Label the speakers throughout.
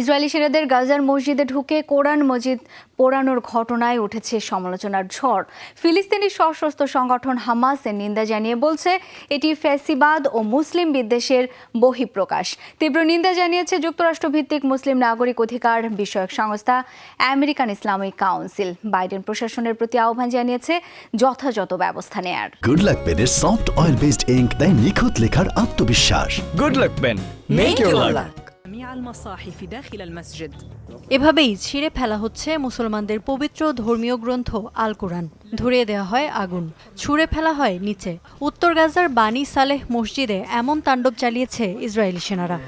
Speaker 1: Israeli সেনাদের গাজার মসজিদে ঢুকে কোরআন মসজিদ পোড়ানোর ঘটনায় উঠেছে সমালোচনার ঝড়। ফিলিস্তিনি সশস্ত্র সংগঠন হামাসের নিন্দা জানিয়ে বলছে এটি ফ্যাসিবাদ ও মুসলিম বিদ্বেষের বহিঃপ্রকাশ। তীব্র নিন্দা জানিয়েছে যুক্তরাষ্ট্রভিত্তিক মুসলিম নাগরিক অধিকার বিষয়ক সংস্থা আমেরিকান ইসলামিক কাউন্সিল। বাইডেন প্রশাসনের প্রতি আহ্বান জানিয়েছে যথাযথ ব্যবস্থা নেয়ার।
Speaker 2: গুড লাক পেনের সফট অয়েল বেসড ইঙ্ক দেয় নিখুঁত লেখার আত্মবিশ্বাস।
Speaker 3: Good luck Ben. Make, your luck.
Speaker 4: এভাবেই ছিঁড়ে ফেলা হচ্ছে মুসলমানদের পবিত্র ধর্মীয় গ্রন্থ আল কোরআন ধরিয়ে দেওয়া হয় আগুন, ছুঁড়ে ফেলা হয় নিচে। উত্তর গাজার বানি সালেহ মসজিদে এমন তাণ্ডব চালিয়েছে ইসরায়েলি সেনারা।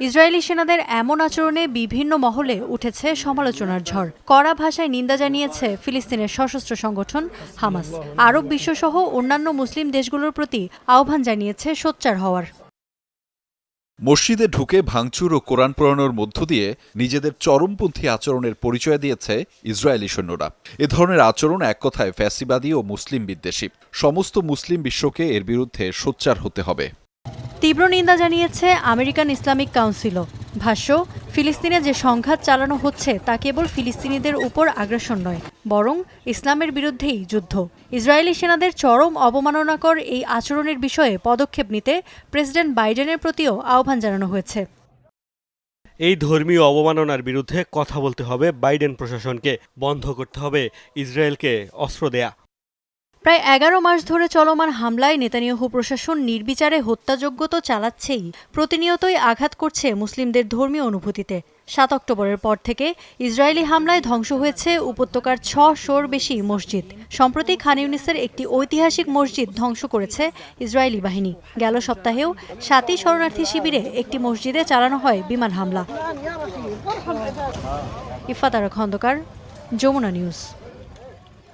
Speaker 4: ইসরায়েলি সেনাদের এমন আচরণে বিভিন্ন মহলে উঠেছে সমালোচনার ঝড়। কড়া ভাষায় নিন্দা জানিয়েছে ফিলিস্তিনের সশস্ত্র সংগঠন হামাস। আরব বিশ্বসহ অন্যান্য মুসলিম দেশগুলোর প্রতি আহ্বান জানিয়েছে সোচ্চার হওয়ার।
Speaker 5: মসজিদে ঢুকে ভাঙচুর ও কোরআন পোড়ানোর মধ্য দিয়ে নিজেদের চরমপন্থী আচরণের পরিচয় দিয়েছে ইসরায়েলি সৈন্যরা। এ ধরনের আচরণ এক কথায় ফ্যাসিবাদী ও মুসলিম বিদ্বেষী। সমস্ত মুসলিম বিশ্বকে এর বিরুদ্ধে সোচ্চার হতে হবে।
Speaker 4: তীব্র নিন্দা জানিয়েছে আমেরিকান ইসলামিক কাউন্সিলও। ভাষ্য, ফিলিস্তিনে যে সংঘাত চালানো হচ্ছে তা কেবল ফিলিস্তিনিদের উপর আগ্রাসন নয়, বরং ইসলামের বিরুদ্ধেই যুদ্ধ। ইসরায়েলি সেনাদের চরম অবমাননাকর এই আচরণের বিষয়ে পদক্ষেপ নিতে প্রেসিডেন্ট বাইডেনের প্রতিও আহ্বান জানানো হয়েছে।
Speaker 6: এই ধর্মীয় অবমাননার বিরুদ্ধে কথা বলতে হবে বাইডেন প্রশাসনকে, বন্ধ করতে হবে ইসরায়েলকে অস্ত্র দেয়া।
Speaker 4: প্রায় এগারো মাস ধরে চলমান হামলায় নেতানিয়াহু প্রশাসন নির্বিচারে হত্যাযজ্ঞ তো চালাচ্ছেই। প্রতিনিয়তই আঘাত করছে মুসলিমদের ধর্মীয় অনুভূতিতে। সাত অক্টোবরের পর থেকে ইসরায়েলি হামলায় ধ্বংস হয়েছে উপত্যকার ছ শোর বেশি মসজিদ। সম্প্রতি খান ইউনিসের একটি ঐতিহাসিক মসজিদ ধ্বংস করেছে ইসরায়েলি বাহিনী। গেল সপ্তাহেও সাতই শরণার্থী শিবিরে একটি মসজিদে চালানো হয় বিমান হামলা। ইফাতারা খন্দকার, যমুনা নিউজ।